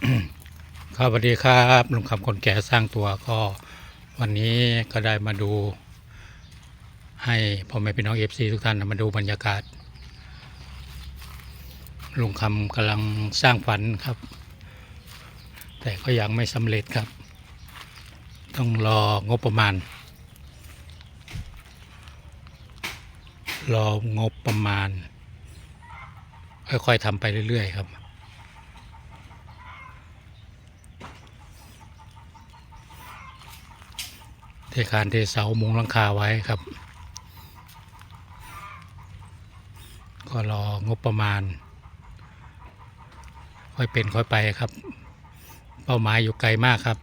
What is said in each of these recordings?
ครับสวัสดีครับลุงคำคนแก่สร้างตัวก็วันนี้ก็ได้มาดู ให้พ่อแม่พี่น้องเอฟซีทุกท่านมาดูบรรยากาศลุงคำกำลังสร้างฝันครับ แต่ก็ยังไม่สำเร็จครับ ต้องรองบประมาณ รองบประมาณ ค่อยๆทำไปเรื่อย ๆ ครับ ทคานเทเสามุงหลังคาไว้ครับ ก็รองบประมาณ ค่อยเป็นค่อยไปครับ เป้าหมายอยู่ไกลมากครับ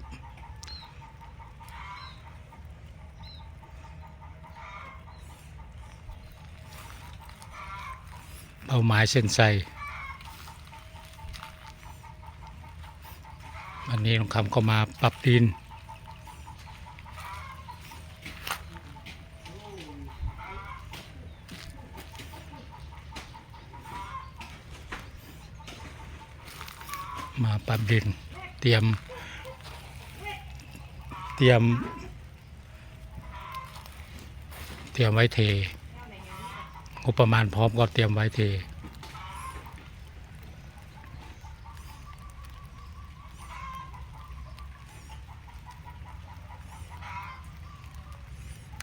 เป้าหมายเส้นใสวันนี้ลงคำก็มาปรับดิน มาปรับดิน เตรียม เตรียม เตรียมไว้เทงบประมาณพร้อมก็เตรียมไว้เท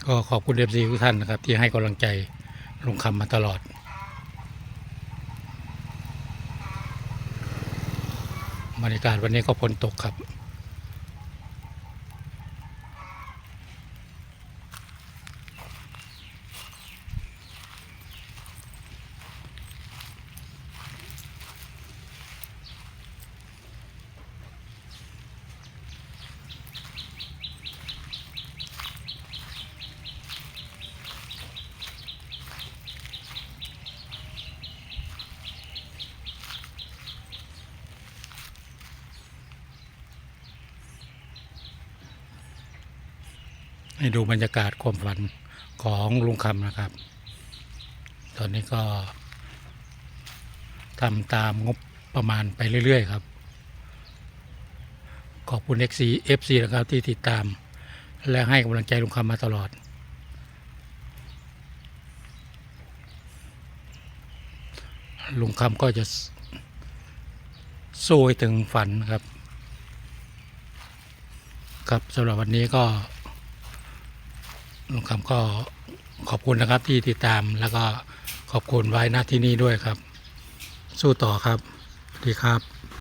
ก็ขอบคุณเอฟซีทุกท่านนะครับ ที่ให้กำลังใจลงคำมาตลอด บรรยากาศวันนี้ก็ฝนตกครับ ให้ดูบรรยากาศความฝันของลุงคำนะครับ ตอนนี้ก็ทำตามงบประมาณไปเรื่อย ๆ ครับ ขอบคุณ XC FC นะครับที่ติดตาม และให้กำลังใจลุงคำมาตลอด ลุงคำก็จะสู้ถึงฝันครับ ครับสำหรับวันนี้ก็ ลุงคำก็ขอบคุณนะครับที่ติดตามแล้วก็ขอบคุณไว้หน้าที่นี้ด้วยครับ สู้ต่อครับ สวัสดีครับ